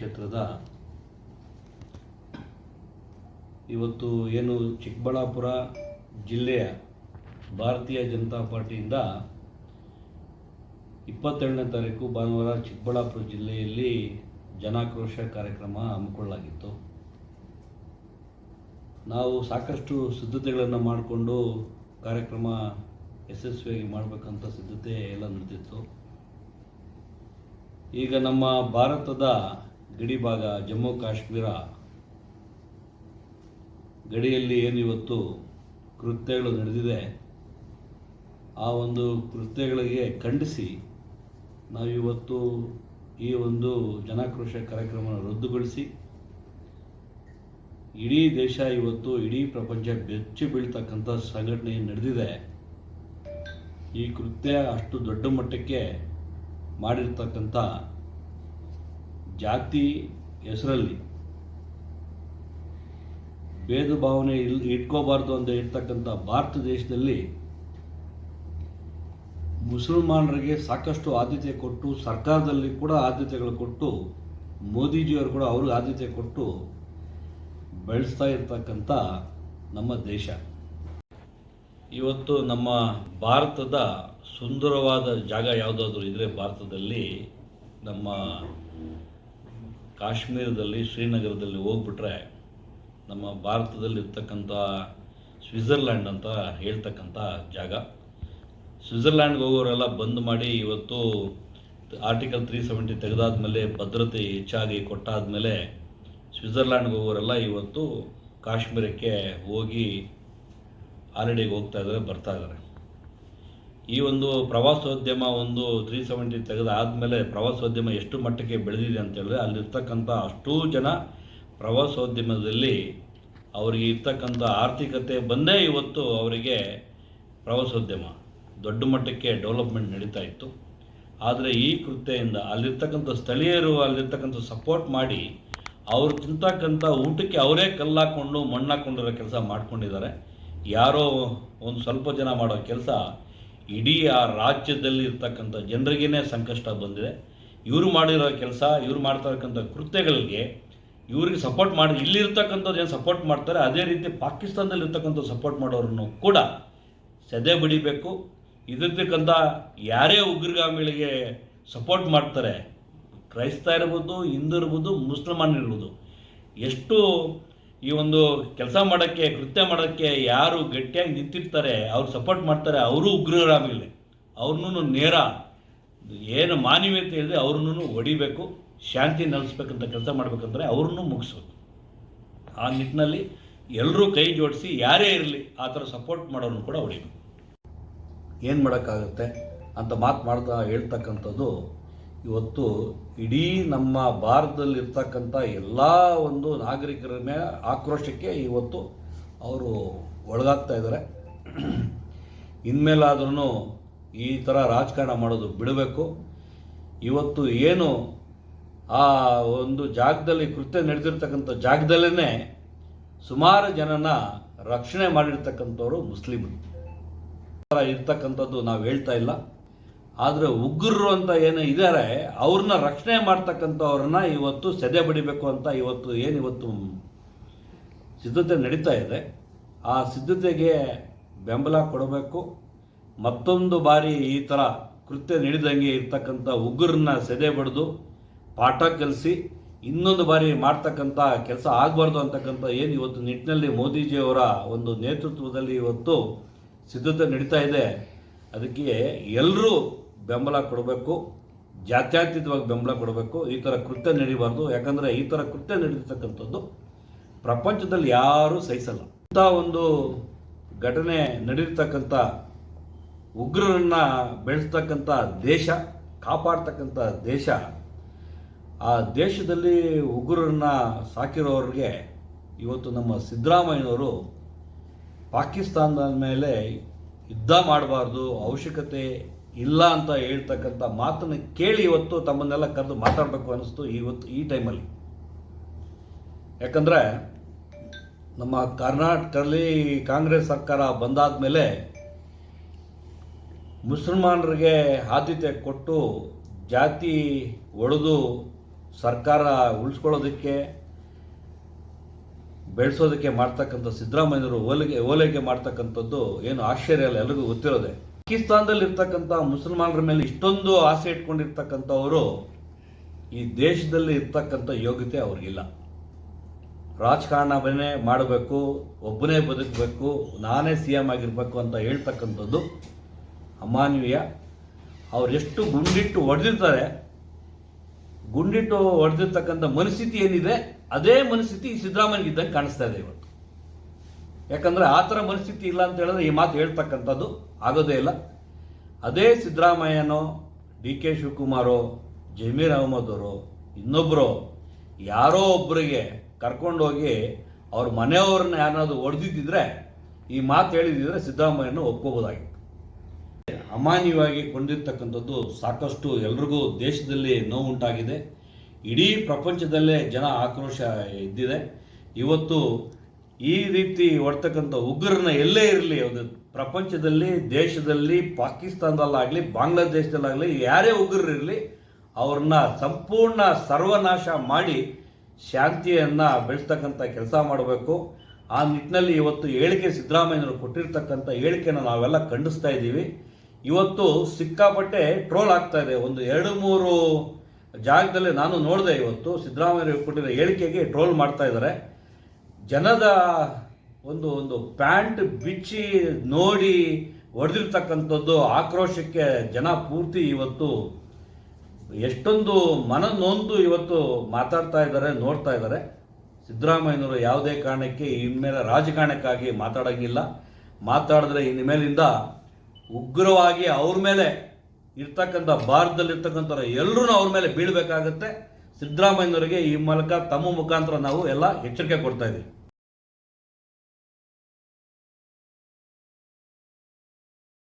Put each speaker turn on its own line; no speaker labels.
ಕ್ಷೇತ್ರದ ಇವತ್ತು ಏನು ಚಿಕ್ಕಬಳ್ಳಾಪುರ ಜಿಲ್ಲೆಯ ಭಾರತೀಯ ಜನತಾ ಪಾರ್ಟಿಯಿಂದ ಇಪ್ಪತ್ತೆರಡನೇ ತಾರೀಕು ಭಾನುವಾರ ಚಿಕ್ಕಬಳ್ಳಾಪುರ ಜಿಲ್ಲೆಯಲ್ಲಿ ಜನಾಕ್ರೋಶ ಕಾರ್ಯಕ್ರಮ ಹಮ್ಮಿಕೊಳ್ಳಲಾಗಿತ್ತು. ನಾವು ಸಾಕಷ್ಟು ಸಿದ್ಧತೆಗಳನ್ನು ಮಾಡಿಕೊಂಡು ಕಾರ್ಯಕ್ರಮ ಯಶಸ್ವಿಯಾಗಿ ಮಾಡಬೇಕಂತ ಸಿದ್ಧತೆ ಎಲ್ಲ ನಡೆದಿತ್ತು. ಈಗ ನಮ್ಮ ಭಾರತದ ಗಡಿ ಭಾಗ ಜಮ್ಮು ಕಾಶ್ಮೀರ. ಗಡಿಯಲ್ಲಿ ಏನು ಇವತ್ತು ಕೃತ್ಯಗಳು ನಡೆದಿದೆ, ಆ ಒಂದು ಕೃತ್ಯಗಳಿಗೆ ಖಂಡಿಸಿ ನಾವಿವತ್ತು ಈ ಒಂದು ಜನಾಕ್ರೋಶ ಕಾರ್ಯಕ್ರಮ ರದ್ದುಗೊಳಿಸಿ, ಇಡೀ ದೇಶ ಇವತ್ತು ಇಡೀ ಪ್ರಪಂಚ ಬೆಚ್ಚಿ ಬೀಳ್ತಕ್ಕಂಥ ಸಂಘಟನೆ ನಡೆದಿದೆ. ಈ ಕೃತ್ಯ ಅಷ್ಟು ದೊಡ್ಡ ಮಟ್ಟಕ್ಕೆ ಮಾಡಿರ್ತಕ್ಕಂಥ ಜಾತಿ ಹೆಸರಲ್ಲಿ ಭೇದ ಭಾವನೆ ಇಲ್, ಇಟ್ಕೋಬಾರ್ದು ಅಂತ ಇರ್ತಕ್ಕಂಥ ಭಾರತ ದೇಶದಲ್ಲಿ ಮುಸಲ್ಮಾನರಿಗೆ ಸಾಕಷ್ಟು ಆದ್ಯತೆ ಕೊಟ್ಟು, ಸರ್ಕಾರದಲ್ಲಿ ಕೂಡ ಆದ್ಯತೆಗಳು ಕೊಟ್ಟು, ಮೋದಿಜಿಯವರು ಕೂಡ ಅವ್ರಿಗೆ ಆದ್ಯತೆ ಕೊಟ್ಟು ಬೆಳೆಸ್ತಾ ಇರ್ತಕ್ಕಂಥ ನಮ್ಮ ದೇಶ. ಇವತ್ತು ನಮ್ಮ ಭಾರತದ ಸುಂದರವಾದ ಜಾಗ ಯಾವುದಾದ್ರೂ ಇದ್ದರೆ ಭಾರತದಲ್ಲಿ ನಮ್ಮ ಕಾಶ್ಮೀರದಲ್ಲಿ, ಶ್ರೀನಗರದಲ್ಲಿ ಹೋಗ್ಬಿಟ್ರೆ ನಮ್ಮ ಭಾರತದಲ್ಲಿರ್ತಕ್ಕಂಥ ಸ್ವಿಟ್ಜರ್ಲ್ಯಾಂಡ್ ಅಂತ ಹೇಳ್ತಕ್ಕಂಥ ಜಾಗ. ಸ್ವಿಟ್ಜರ್ಲ್ಯಾಂಡ್ಗೆ ಹೋಗೋರೆಲ್ಲ ಬಂದ್ ಮಾಡಿ ಇವತ್ತು ಆರ್ಟಿಕಲ್ ತ್ರೀ ಸೆವೆಂಟಿ ತೆಗೆದಾದ್ಮೇಲೆ ಭದ್ರತೆ ಹೆಚ್ಚಾಗಿ ಕೊಟ್ಟಾದ್ಮೇಲೆ ಸ್ವಿಟ್ಜರ್ಲ್ಯಾಂಡ್ಗೆ ಹೋಗೋರೆಲ್ಲ ಇವತ್ತು ಕಾಶ್ಮೀರಕ್ಕೆ ಹೋಗಿ ಹಾಲಿಡೇಗೆ ಹೋಗ್ತಾ ಇದ್ದಾರೆ, ಬರ್ತಾ ಇದ್ದಾರೆ. ಈ ಒಂದು ಪ್ರವಾಸೋದ್ಯಮ ಒಂದು ತ್ರೀ ಸೆವೆಂಟಿ ತೆಗೆದಾದ್ಮೇಲೆ ಪ್ರವಾಸೋದ್ಯಮ ಎಷ್ಟು ಮಟ್ಟಕ್ಕೆ ಬೆಳೆದಿದೆ ಅಂತ ಹೇಳಿದ್ರೆ ಅಲ್ಲಿರ್ತಕ್ಕಂಥ ಅಷ್ಟೂ ಜನ ಪ್ರವಾಸೋದ್ಯಮದಲ್ಲಿ ಅವರಿಗೆ ಇರ್ತಕ್ಕಂಥ ಆರ್ಥಿಕತೆ ಬಂದೇ ಇವತ್ತು ಅವರಿಗೆ ಪ್ರವಾಸೋದ್ಯಮ ದೊಡ್ಡ ಮಟ್ಟಕ್ಕೆ ಡೆವಲಪ್ಮೆಂಟ್ ನಡೀತಾ ಇತ್ತು. ಆದರೆ ಈ ಕೃತ್ಯದಿಂದ ಅಲ್ಲಿರ್ತಕ್ಕಂಥ ಸ್ಥಳೀಯರು ಅಲ್ಲಿರ್ತಕ್ಕಂಥ ಸಪೋರ್ಟ್ ಮಾಡಿ ಅವ್ರು ತಿಂತಕ್ಕಂಥ ಊಟಕ್ಕೆ ಅವರೇ ಕಲ್ಲಾಕೊಂಡು ಮಣ್ಣಾಕೊಂಡಿರೋ ಕೆಲಸ ಮಾಡ್ಕೊಂಡಿದ್ದಾರೆ. ಯಾರೋ ಒಂದು ಸ್ವಲ್ಪ ಜನ ಮಾಡೋ ಕೆಲಸ ಇಡೀ ಆ ರಾಜ್ಯದಲ್ಲಿ ಇರ್ತಕ್ಕಂಥ ಜನರಿಗೇ ಸಂಕಷ್ಟ ಬಂದಿದೆ. ಇವರು ಮಾಡಿರೋ ಕೆಲಸ, ಇವರು ಮಾಡ್ತಕ್ಕಂಥ ಕೃತ್ಯಗಳಿಗೆ ಇವ್ರಿಗೆ ಸಪೋರ್ಟ್ ಮಾಡಿ ಇಲ್ಲಿರ್ತಕ್ಕಂಥದ್ದು ಏನು ಸಪೋರ್ಟ್ ಮಾಡ್ತಾರೆ, ಅದೇ ರೀತಿ ಪಾಕಿಸ್ತಾನದಲ್ಲಿ ಇರ್ತಕ್ಕಂಥ ಸಪೋರ್ಟ್ ಮಾಡೋರನ್ನು ಕೂಡ ಸದೆ ಬಡಿಬೇಕು. ಇದಿರ್ತಕ್ಕಂಥ ಯಾರೇ ಉಗ್ರಗಾಮಿಗಳಿಗೆ ಸಪೋರ್ಟ್ ಮಾಡ್ತಾರೆ, ಕ್ರೈಸ್ತ ಇರ್ಬೋದು, ಹಿಂದೂ ಇರ್ಬೋದು, ಮುಸಲ್ಮಾನ್ ಇರ್ಬೋದು, ಎಷ್ಟು ಈ ಒಂದು ಕೆಲಸ ಮಾಡೋಕ್ಕೆ, ಕೃತ್ಯ ಮಾಡೋಕ್ಕೆ ಯಾರು ಗಟ್ಟಿಯಾಗಿ ನಿಂತಿರ್ತಾರೆ, ಅವ್ರು ಸಪೋರ್ಟ್ ಮಾಡ್ತಾರೆ, ಅವರು ಉಗ್ರರಾಗಲಿ. ಅವ್ರನ್ನೂ ನೇರ ಏನು ಮಾನವೀಯತೆ ಇಲ್ಲದೆ ಅವ್ರನ್ನೂ ಹೊಡಿಬೇಕು, ಶಾಂತಿ ನೆಲೆಸ್ಬೇಕಂತ ಕೆಲಸ ಮಾಡಬೇಕಂದ್ರೆ ಅವ್ರನ್ನೂ ಮುಗಿಸ್ಬೇಕು. ಆ ನಿಟ್ಟಿನಲ್ಲಿ ಎಲ್ಲರೂ ಕೈ ಜೋಡಿಸಿ, ಯಾರೇ ಇರಲಿ, ಆ ಥರ ಸಪೋರ್ಟ್ ಮಾಡೋರು ಕೂಡ ಹೊಡಿಬೇಕು. ಏನು ಮಾಡೋಕ್ಕಾಗುತ್ತೆ? ಅಂತ ಮಾತು ಮಾಡ್ತಾ ಹೇಳ್ತಕ್ಕಂಥದ್ದು ಇವತ್ತು ಇಡೀ ನಮ್ಮ ಭಾರತದಲ್ಲಿರ್ತಕ್ಕಂಥ ಎಲ್ಲ ಒಂದು ನಾಗರಿಕರ ಮೇಲೆ ಆಕ್ರೋಶಕ್ಕೆ ಇವತ್ತು ಅವರು ಒಳಗಾಗ್ತಾ ಇದ್ದಾರೆ. ಇನ್ಮೇಲಾದ್ರೂ ಈ ಥರ ರಾಜಕಾರಣ ಮಾಡೋದು ಬಿಡಬೇಕು. ಇವತ್ತು ಏನು ಆ ಒಂದು ಜಾಗದಲ್ಲಿ ಕೃತ್ಯ ನಡೆದಿರ್ತಕ್ಕಂಥ ಜಾಗದಲ್ಲೇ ಸುಮಾರು ಜನನ ರಕ್ಷಣೆ ಮಾಡಿರ್ತಕ್ಕಂಥವ್ರು ಮುಸ್ಲಿಮರು. ಇರ್ತಕ್ಕಂಥದ್ದು ನಾವು ಹೇಳ್ತಾ ಇಲ್ಲ. ಆದರೆ ಉಗ್ರರು ಅಂತ ಏನು ಇದ್ದಾರೆ ಅವ್ರನ್ನ ರಕ್ಷಣೆ ಮಾಡ್ತಕ್ಕಂಥವ್ರನ್ನ ಇವತ್ತು ಸೆದೆ ಬಡಿಬೇಕು ಅಂತ ಇವತ್ತು ಏನು ಇವತ್ತು ಸಿದ್ಧತೆ ನಡೀತಾ ಇದೆ. ಆ ಸಿದ್ಧತೆಗೆ ಬೆಂಬಲ ಕೊಡಬೇಕು. ಮತ್ತೊಂದು ಬಾರಿ ಈ ಥರ ಕೃತ್ಯ ನಡೆದಂಗೆ ಇರ್ತಕ್ಕಂಥ ಉಗ್ರನ್ನ ಸೆದೆ ಬಡಿದು ಪಾಠ ಕಲಿಸಿ, ಇನ್ನೊಂದು ಬಾರಿ ಮಾಡ್ತಕ್ಕಂಥ ಕೆಲಸ ಆಗಬಾರ್ದು ಅಂತಕ್ಕಂಥ ಏನು ಇವತ್ತು ನಿಟ್ಟಿನಲ್ಲಿ ಮೋದಿಜಿಯವರ ಒಂದು ನೇತೃತ್ವದಲ್ಲಿ ಇವತ್ತು ಸಿದ್ಧತೆ ನಡೀತಾ ಇದೆ. ಅದಕ್ಕೆ ಎಲ್ಲರೂ ಬೆಂಬಲ ಕೊಡಬೇಕು, ಜಾತ್ಯತೀತವಾಗಿ ಬೆಂಬಲ ಕೊಡಬೇಕು, ಈ ಥರ ಕೃತ್ಯ ನಡೀಬಾರ್ದು. ಯಾಕಂದರೆ ಈ ಥರ ಕೃತ್ಯ ನಡೀತಕ್ಕಂಥದ್ದು ಪ್ರಪಂಚದಲ್ಲಿ ಯಾರೂ ಸಹಿಸಲ್ಲ. ಇಂಥ ಒಂದು ಘಟನೆ ನಡೀತಕ್ಕಂಥ ಉಗ್ರರನ್ನ ಬೆಳೆಸ್ತಕ್ಕಂಥ ದೇಶ, ಕಾಪಾಡ್ತಕ್ಕಂಥ ದೇಶ, ಆ ದೇಶದಲ್ಲಿ ಉಗ್ರರನ್ನ ಸಾಕಿರೋರಿಗೆ ಇವತ್ತು ನಮ್ಮ ಸಿದ್ದರಾಮಯ್ಯನವರು ಪಾಕಿಸ್ತಾನದ ಮೇಲೆ ಯುದ್ಧ ಮಾಡಬಾರ್ದು, ಅವಶ್ಯಕತೆ ಇಲ್ಲ ಅಂತ ಹೇಳ್ತಕ್ಕಂಥ ಮಾತನ್ನು ಕೇಳಿ ಇವತ್ತು ತಮ್ಮನ್ನೆಲ್ಲ ಕರೆದು ಮಾತಾಡಬೇಕು ಅನ್ನಿಸ್ತು ಇವತ್ತು ಈ ಟೈಮಲ್ಲಿ. ಯಾಕಂದರೆ ನಮ್ಮ ಕರ್ನಾಟಕದಲ್ಲಿ ಕಾಂಗ್ರೆಸ್ ಸರ್ಕಾರ ಬಂದಾದ ಮೇಲೆ ಮುಸಲ್ಮಾನರಿಗೆ ಆದ್ಯತೆ ಕೊಟ್ಟು ಜಾತಿ ಒಡೆದು ಸರ್ಕಾರ ಉಳಿಸ್ಕೊಳ್ಳೋದಕ್ಕೆ, ಬೆಳೆಸೋದಕ್ಕೆ ಮಾಡ್ತಕ್ಕಂಥ ಸಿದ್ದರಾಮಯ್ಯರು ಓಲಿಗೆ ಓಲೈಕೆ ಮಾಡ್ತಕ್ಕಂಥದ್ದು ಏನು ಆಶ್ಚರ್ಯ ಅಲ್ಲ ಎಲ್ರಿಗೂ ಗೊತ್ತಿರೋದೆ. ಪಾಕಿಸ್ತಾನದಲ್ಲಿ ಇರ್ತಕ್ಕಂಥ ಮುಸಲ್ಮಾನರ ಮೇಲೆ ಇಷ್ಟೊಂದು ಆಸೆ ಇಟ್ಕೊಂಡಿರ್ತಕ್ಕಂಥವರು ಈ ದೇಶದಲ್ಲಿ ಇರ್ತಕ್ಕಂಥ ಯೋಗ್ಯತೆ ಅವ್ರಿಗಿಲ್ಲ. ರಾಜಕಾರಣವನ್ನೇ ಮಾಡಬೇಕು, ಒಬ್ಬನೇ ಬದುಕಬೇಕು, ನಾನೇ ಸಿ ಎಂ ಆಗಿರಬೇಕು ಅಂತ ಹೇಳ್ತಕ್ಕಂಥದ್ದು ಅಮಾನವೀಯ. ಅವರೆಷ್ಟು ಗುಂಡಿಟ್ಟು ಹೊಡೆದಿರ್ತಾರೆ ಗುಂಡಿಟ್ಟು ಹೊಡೆದಿರ್ತಕ್ಕಂಥ ಮನಸ್ಥಿತಿ ಏನಿದೆ, ಅದೇ ಮನಸ್ಥಿತಿ ಸಿದ್ದರಾಮಯ್ಯ ಸಿದ್ದರಾಮಯ್ಯಗೆ ಇದ್ದಂಗೆ ಕಾಣಿಸ್ತಾ ಇದೆ ಇವತ್ತು ಯಾಕಂದರೆ ಆ ಥರ ಮನಸ್ಥಿತಿ ಇಲ್ಲ ಅಂತ ಹೇಳಿದ್ರೆ ಈ ಮಾತು ಹೇಳ್ತಕ್ಕಂಥದ್ದು ಆಗೋದೇ ಇಲ್ಲ. ಅದೇ ಸಿದ್ದರಾಮಯ್ಯನೋ, ಡಿ ಕೆ ಶಿವಕುಮಾರೋ, ಜಮೀರ್ ಅಹಮದ್ ಅವರು ಇನ್ನೊಬ್ಬರು ಯಾರೋ ಒಬ್ಬರಿಗೆ ಕರ್ಕೊಂಡೋಗಿ ಅವ್ರ ಮನೆಯವ್ರನ್ನ ಯಾರನ್ನಾದ್ರು ಹೊಡೆದಿದ್ದಿದ್ರೆ ಈ ಮಾತು ಹೇಳಿದಿದ್ರೆ ಸಿದ್ದರಾಮಯ್ಯನ ಒಪ್ಕೋಬೋದಾಗಿತ್ತು. ಅಮಾನ್ಯವಾಗಿ ಕೊಂಡಿರ್ತಕ್ಕಂಥದ್ದು ಸಾಕಷ್ಟು ಎಲ್ರಿಗೂ ದೇಶದಲ್ಲಿ ನೋವುಂಟಾಗಿದೆ ಇಡೀ ಪ್ರಪಂಚದಲ್ಲೇ ಜನ ಆಕ್ರೋಶ ಇದ್ದಿದೆ. ಇವತ್ತು ಈ ರೀತಿ ಹೊಡ್ತಕ್ಕಂಥ ಉಗ್ರರನ್ನ ಎಲ್ಲೇ ಇರಲಿ, ಅದು ಪ್ರಪಂಚದಲ್ಲಿ, ದೇಶದಲ್ಲಿ, ಪಾಕಿಸ್ತಾನದಲ್ಲಾಗಲಿ, ಬಾಂಗ್ಲಾದೇಶದಲ್ಲಾಗಲಿ, ಯಾರೇ ಉಗ್ರರಿರಲಿ ಅವ್ರನ್ನ ಸಂಪೂರ್ಣ ಸರ್ವನಾಶ ಮಾಡಿ ಶಾಂತಿಯನ್ನು ಬೆಳೆಸ್ತಕ್ಕಂಥ ಕೆಲಸ ಮಾಡಬೇಕು. ಆ ನಿಟ್ಟಿನಲ್ಲಿ ಇವತ್ತು ಹೇಳಿಕೆ ಸಿದ್ದರಾಮಯ್ಯನವರು ಕೊಟ್ಟಿರ್ತಕ್ಕಂಥ ಹೇಳಿಕೆನ ನಾವೆಲ್ಲ ಖಂಡಿಸ್ತಾ ಇದ್ದೀವಿ. ಇವತ್ತು ಸಿಕ್ಕಾಪಟ್ಟೆ ಟ್ರೋಲ್ ಆಗ್ತಾ ಇದೆ. ಒಂದು ಎರಡು ಮೂರು ಜಾಗದಲ್ಲಿ ನಾನು ನೋಡಿದೆ ಇವತ್ತು ಸಿದ್ದರಾಮಯ್ಯ ಕೊಟ್ಟಿರೋ ಹೇಳಿಕೆಗೆ ಟ್ರೋಲ್ ಮಾಡ್ತಾ ಇದ್ದಾರೆ. ಜನದ ಒಂದು ಒಂದು ಪ್ಯಾಂಟ್ ಬಿಚ್ಚಿ ನೋಡಿ ಹೊಡೆದಿರ್ತಕ್ಕಂಥದ್ದು ಆಕ್ರೋಶಕ್ಕೆ ಜನ ಪೂರ್ತಿ ಇವತ್ತು ಎಷ್ಟೊಂದು ಮನ ನೊಂದು ಇವತ್ತು ಮಾತಾಡ್ತಾ ಇದ್ದಾರೆ, ನೋಡ್ತಾ ಇದ್ದಾರೆ. ಸಿದ್ದರಾಮಯ್ಯನವರು ಯಾವುದೇ ಕಾರಣಕ್ಕೆ ಇನ್ಮೇಲೆ ರಾಜಕಾರಣಕ್ಕಾಗಿ ಮಾತಾಡೋಂಗಿಲ್ಲ. ಮಾತಾಡಿದ್ರೆ ಇನ್ಮೇಲಿಂದ ಉಗ್ರವಾಗಿ ಅವ್ರ ಮೇಲೆ ಇರ್ತಕ್ಕಂಥ ಭಾರತದಲ್ಲಿರ್ತಕ್ಕಂಥ ಎಲ್ಲರೂ ಅವ್ರ ಮೇಲೆ ಬೀಳಬೇಕಾಗತ್ತೆ. ಸಿದ್ದರಾಮಯ್ಯನವರಿಗೆ ಈ ಮೂಲಕ ತಮ್ಮ ಮುಖಾಂತರ ನಾವು ಎಲ್ಲ ಎಚ್ಚರಿಕೆ ಕೊಡ್ತಾ ಇದ್ದೀವಿ.